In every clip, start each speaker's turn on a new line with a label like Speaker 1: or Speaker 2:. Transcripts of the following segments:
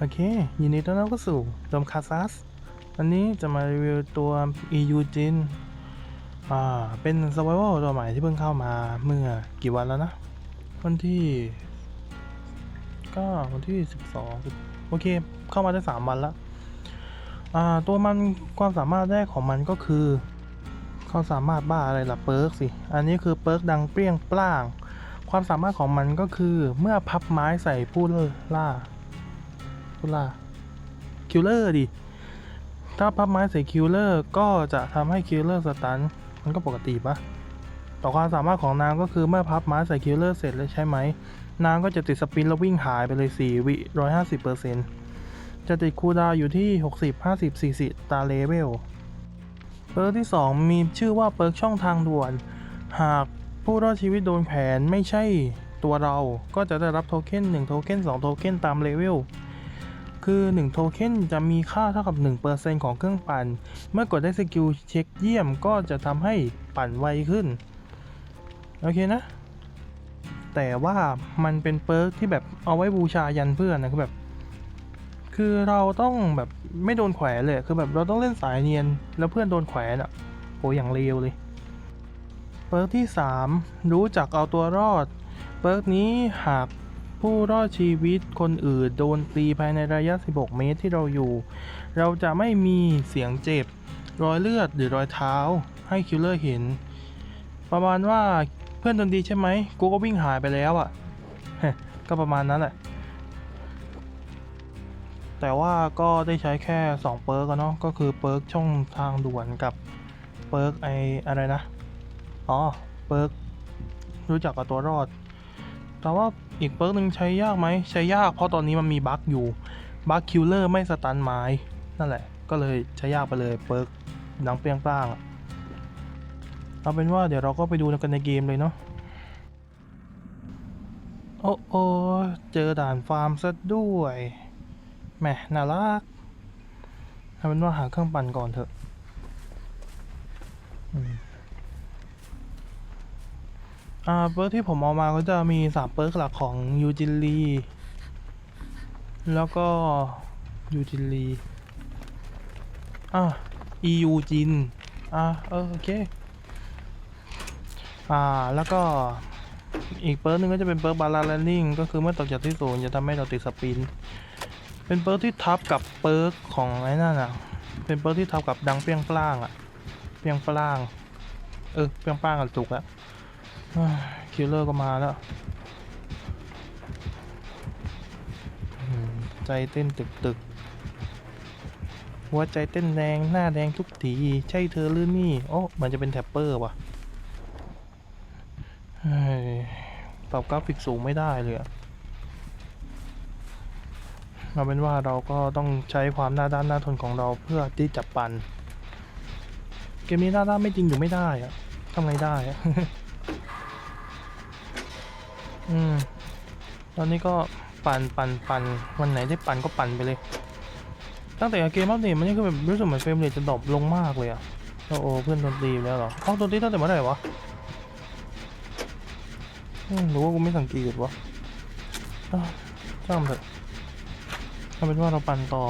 Speaker 1: โอเค ยินดีต้อนรับเข้าสู่ดมคาซัสวันนี้จะมารีวิวตัว EU g i n อ่า เป็น Survival ตัวใหม่ที่เพิ่งเข้ามาเมื่อกี่วันแล้วนะ วันที่ก็วันที่ 12 โอเค เข้ามาได้ 3 วันล้วอ่า ตัวมันความสามารถแรกของมันก็คือเขาสามารถบ้าอะไรล่ะเปิร์กสิ อันนี้คือเปิร์กดังเปรี้ยงปร้าง ความสามารถของมันก็คือเมื่อพับไม้ใส่ผู้ล่า ผู้ล่าคิลเลอร์ดิ ถ้าพับไม้ใส่คิลเลอร์ก็จะทำให้คิลเลอร์สตันมันก็ปกติปะต่อความสามารถของนางก็คือเมื่อพับไม้ใส่คิลเลอร์เสร็จแล้วใช่ไหม นางก็จะติดสปินแล้ววิ่งหายไปเลย 4 วิ150%จะติดคูดาวอยู่ที่ 60 50 40 ตาเลเวล เปิร์กที่ 2 มีชื่อว่าเปิร์กช่องทางด่วน หากผู้รอดชีวิตโดนแผนไม่ใช่ตัวเราก็จะได้รับโทเค็น1โทเค็น2โทเค็นตามเลเวล คือ 1 โทเค็นจะมีค่าเท่ากับ 1%ของเครื่องปั่น เมื่อกดได้สกิลเช็คเยี่ยมก็จะทำให้ปั่นไวขึ้น โอเคนะ แต่ว่ามันเป็นเปิร์กที่แบบเอาไว้บูชายันเพื่อนนะคือแบบ คือเราต้องแบบไม่โดนแขวนเลยคือแบบเราต้องเล่นสายเนียน แล้วเพื่อนโดนแขวนอะโหอย่างเลวเลย เปิร์กที่ 3 รู้จักเอาตัวรอด เปิร์กนี้หาก ผู้รอดชีวิตคนอื่นโดนตีภายในระยะ 16 เมตรที่เราอยู่ เราจะไม่มีเสียงเจ็บ รอยเลือดหรือรอยเท้า ให้คิลเลอร์เห็น ประมาณว่าเพื่อนโดนดีใช่ไหม กูก็วิ่งหายไปแล้วอะ่ะ ก็ประมาณนั้นแหละ แต่ว่าก็ได้ใช้แค่ 2 เปิร์กเนาะ ก็คือเปิร์กช่องทางด่วนกับเปิร์กไออะไรนะ อ๋อ เปิร์กรู้จักกับตัวรอด แต่ว่า อีกเปิร์กหนึ่งใช้ยากไหมใช้ยากเพราะตอนนี้มันมีบั๊กอยู่บั๊กคิลเลอร์ไม่สตันไม้นั่นแหละ ก็เลยใช้ยากไปเลยเปิร์กดังเปรี้ยงป้างอะเอาเป็นว่าเดี๋ยวเราก็ไปดูกันในเกมเลยเนาะโอ้โอเจอด่านฟาร์มซะด้วยแหมน่ารักเอาเป็นว่าหาเครื่องปั่นก่อนเถอะ อ่าเปิร์กที่ผมเอามาก็จะมีสามเปิร์กหลักของยูจินลีแล้วก็ยูจินลีอะ EU จินอะเออโอเคอ่าแล้วก็อีกเปิร์กหนึงก็จะเป็นเปิร์กบาลานแลนดิ้งก็คือเมื่อตกจากที่สูงจะทำให้เราติดสปิน เป็นเปิร์กที่ทับกับเปิร์กของไอ้นั่นอะ เป็นเปิร์กที่ทับกับดังเปียงปร้างอะเปียงปร้าง เออเปียงปร้างกันถูกแล้ว คิลเลอร์ก็มาแล้ว ใจเต้นตึกตึกหัวใจเต้นแรงหน้าแดงทุกทีใช่เธอหรือนี่ โอ้มันจะเป็นแท็ปเปอร์ว่ะปรับกราฟิกสูงไม่ได้เลยอะเอาเป็นว่าเราก็ต้องใช้ความหน้าด้านหน้าทนของเราเพื่อที่จะปัน เกมนี้หน้าด้านไม่จริงอยู่ไม่ได้อะทำไงได้อะ อืมตอนนี้ก็ปั่นปั่นปั่นวันไหนได้ปั่นก็ปั่นไปเลย ตั้งแต่เกมอัปเดตมันนี่คือแบบรู้สึกเหมือนเฟรมเรทจะดรอปลงมากเลยอะโอ้โหเพื่อนโดนตีแล้วเหรอเอ้าโดนตีตั้งแต่เมื่อไหร่วะหรือว่ากูไม่สังเกตวะอ้างมันเถอะเอาเป็นว่าเราปั่นต่อ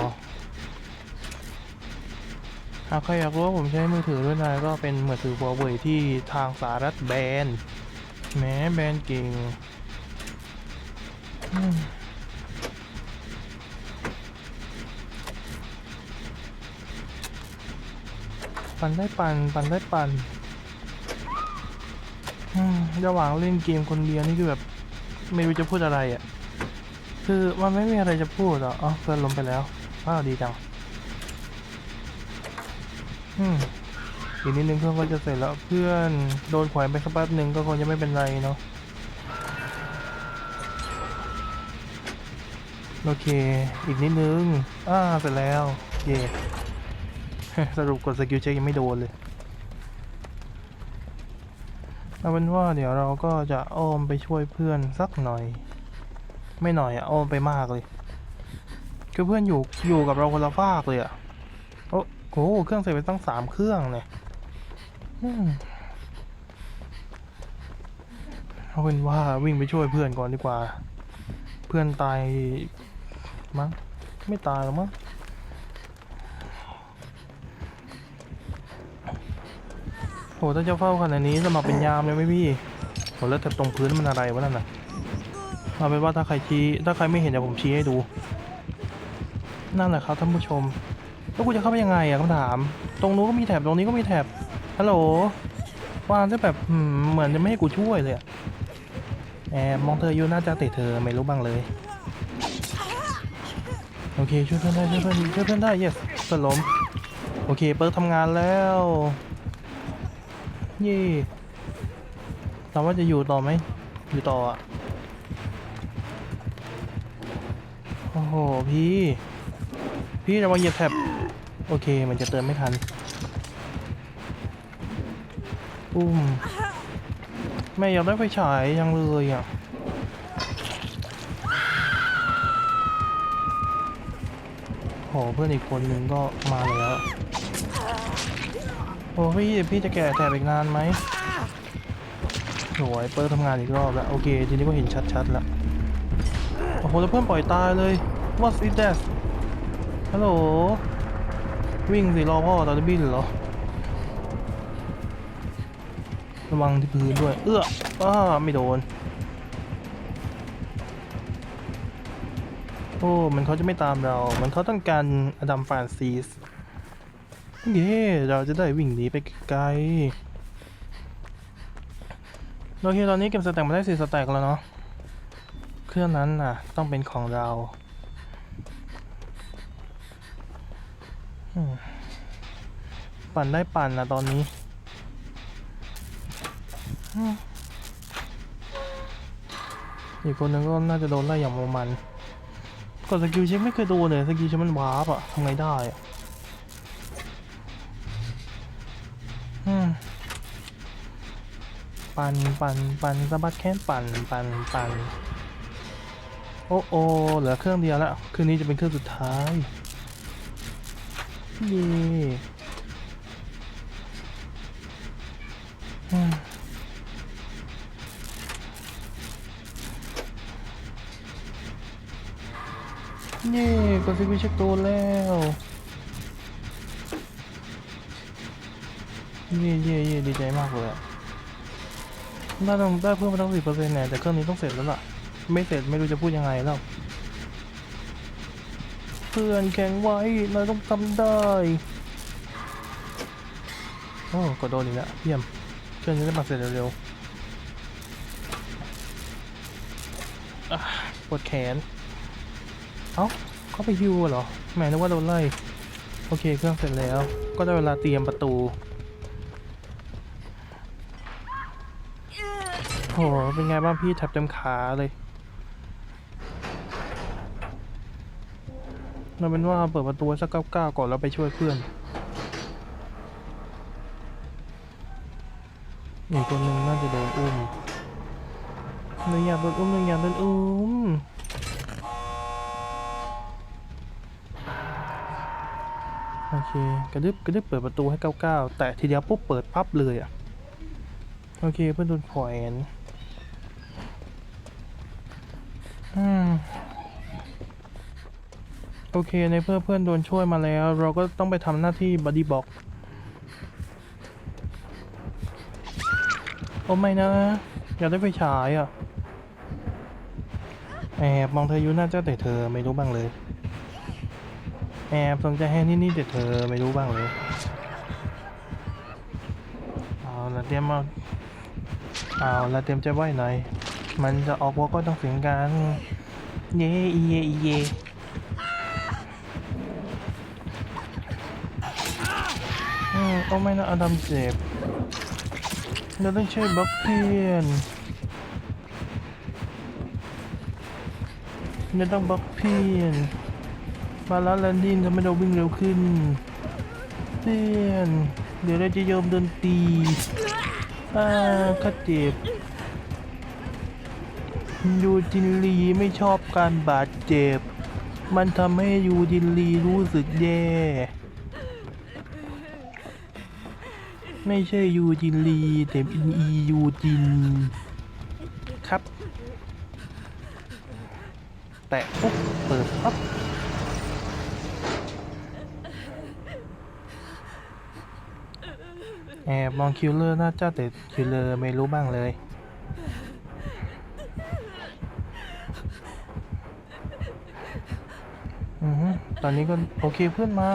Speaker 1: หากใครอยากรู้ว่าผมใช้มือถือด้วยนะก็เป็นมือถือหัวเว่ยที่ทางสหรัฐแบนแม้แบนเก่ง ปันได้ปันปันได้ปันระหว่างเล่นเกมคนเดียวนี่คือแบบไม่รู้จะพูดอะไรอะ คือมันไม่มีอะไรจะพูดหรออ๋อเพื่อนล้มไปแล้วว้าวดีจังอืมอีกนิดนึงเพื่อนก็จะเสร็จแล้ว เพื่อนโดนแขวนไปสักแป๊บหนึ่งก็คงจะไม่เป็นไรเนาะ โอเค อีกนิดนึง อ่าเสร็จแล้ว เย่สรุปกดสกิลเช็คยังไม่โดนเลยเอาเป็นว่าเดี๋ยวเราก็จะอ้อมไปช่วยเพื่อนสักหน่อย ไม่หน่อยอะอ้อมไปมากเลย คือเพื่อนอยู่อยู่กับเราคนละฟากเลยอะโอ้โหเครื่องใส่ไปตั้งสามเครื่องเนี่ยเอาเป็นว่าวิ่งไปช่วยเพื่อนก่อนดีกว่า เพื่อนตาย มั้ง ไม่ตายหรอมั้ง โหถ้าจะเฝ้าขนาดนี้สมัครเป็นยามเลยไหมพี่โหแล้วแต่ตรงพื้นมันอะไรวะนั่นน่ะเอาเป็นว่าถ้าใครชี้ถ้าใครไม่เห็นเดี๋ยวผมชี้ให้ดู นั่นแหละครับท่านผู้ชม แล้วกูจะเข้าไปยังไงอะคำถาม ตรงนู้นก็มีแถบตรงนี้ก็มีแถบฮัลโหลวางจะแบบเหมือนจะไม่ให้กูช่วยเลยอะแอบมองเธออยู่น่าจะเติดเธอไม่รู้บ้างเลย โอเคช่วยเพื่อนได้ช่วยเพื่อนช่วยเพื่อนได้ yes เพื่อนล้มโอเคเปิร์กทำงานแล้วเย่ถามว่าจะอยู่ต่อไหมอยู่ต่ออะโอ้โหพี่พี่จะมาเหยียบแท็บโอเคมันจะเติมไม่ทันอุ้มแม่อยากได้ไฟฉายยังเลยอะ หเพื่อนอีกคนนึงก็มาแล้ว โอ้พี่พี่จะแกะแถบอีกนานไหมโหยเปิดทำงานอีกรอบแล้วโอเคทีนี้ก็เห็นชัดๆแล้วโอ้โหแล้วเพื่อนปล่อยตายเลย What is that ฮัลโหลวิ่งสิรอพ่อตอนจะบินเหรอระวังที่พื้นด้วย เอื้ออ้าไม่โดน โอ้ มันเขาจะไม่ตามเรา มันเขาต้องการอดัมฟานซิสเย้เราจะได้วิ่งหนีไปไกลโอเคตอนนี้เก็บสแต็กมาได้สี่สแต็กแล้วเนาะ เครื่องนั้นน่ะ ต้องเป็นของเราปั่นได้ปั่นนะตอนนี้ อีกคนนึงก็น่าจะโดนไล่อย่างโมมัน กดสกิลเช็คไม่เคยโดนเลยสกิลเช็คมันวาร์ปอะทำไงได้อะปันปันปันสะบัดแค้นปันปันปันโอ้โอเหลือเครื่องเดียวแล้วคืนนี้จะเป็นเครื่องสุดท้ายเย่ เย่กดสกิเช็คโดนแล้ว เย่เย่เย่ดีใจมากเลยอะได้ต้องได้เพิ่มมาตั้งสิบเปอร์เซ็นต์เนี่ยแต่เครื่องนี้ต้องเสร็จแล้วล่ะ ไม่เสร็จไม่รู้จะพูดยังไงแล้ว เพื่อนแข็งไว้เราต้องทำได้โอ้กดโดนอีกแล้วเยี่ยมเครื่องนี้ได้มาเสร็จเร็วๆปวดแขน เอ้าเขาไปฮิวเหรอแหมนึกว่าโดนไล่โอเคเครื่องเสร็จแล้ว ก็ได้เวลาเตรียมประตูโหเป็นไงบ้างพี่แทบเต็มขาเลยเราเป็นว่าเปิดประตูสักเก้าเก้าก่อนแล้วไปช่วยเพื่อนอีกคนหนึ่งน่าจะโดนอุ้มหนึ่งอยากโดนอุ้มหนึ่งอยากโดนอุ้ม โอเค กระดึบกระดึบเปิดประตูให้เก้าเก้าแต่ทีเดียวปุ๊บเปิดปั๊บเลยอะ โอเคเพื่อนโดนแขวนอืมโอเคในเพื่อนเพื่อนโดนช่วยมาแล้ว เราก็ต้องไปทำหน้าที่บัดดี้บ็อกโอ้ไม่นะ อยากได้ไปฉายอะ แอบมองเธออยู่หน้าเจ้าแต่เธอไม่รู้บ้างเลย แอบสนใจให้นี่นี่แต่เธอไม่รู้บ้างเลยเอาละเตรียมมาเอาละเตรียมใจไว้หน่อย มันจะออกวอลก็ต้องเสียงกันเย่อีเย่อีเย่อืมโอ้ไม่นะอดัมเจ็บเราต้องช่วยบล็อกเพื่อนเราต้องบล็อกเพื่อน มาแล้วแลนดินทำให้เราวิ่งเร็วขึ้นเพื่อนเดี๋ยวเราจะยอมโดนตีอ่าข้าเจ็บยูจินลีไม่ชอบการบาดเจ็บ มันทำให้ยูจินลีรู้สึกแย่ ไม่ใช่ยูจินลีแต่เป็นอียูจิน ครับ แตะปุ๊บ เปิดปั๊บ แอบมองคิลเลอร์น่าจะแต่คิลเลอร์ไม่รู้บ้างเลย อือฮึตอนนี้ก็โอเคเพื่อนมา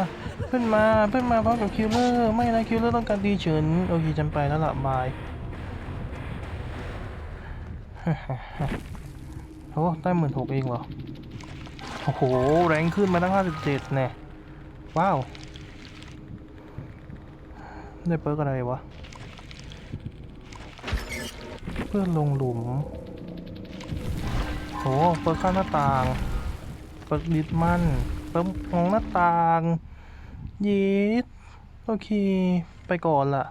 Speaker 1: เพื่อนมาเพื่อนมาพร้อมกับคิลเลอร์ไม่นะคิลเลอร์ต้องการดีเฉินโอเคฉันไปแล้วละบายโอ้ได้หมื่นหกเองเหรอ โอ้โห แรงขึ้นมาตั้งห้าสิบเจ็ดแน่ว้าว ได้เปิร์กอะไรวะ เพื่อนลงหลุมโอ้เปิร์กข้างหน้าต่าง เปิดลิดมันเปิดมองหน้าต่างยีดโอเค ไปก่อนละ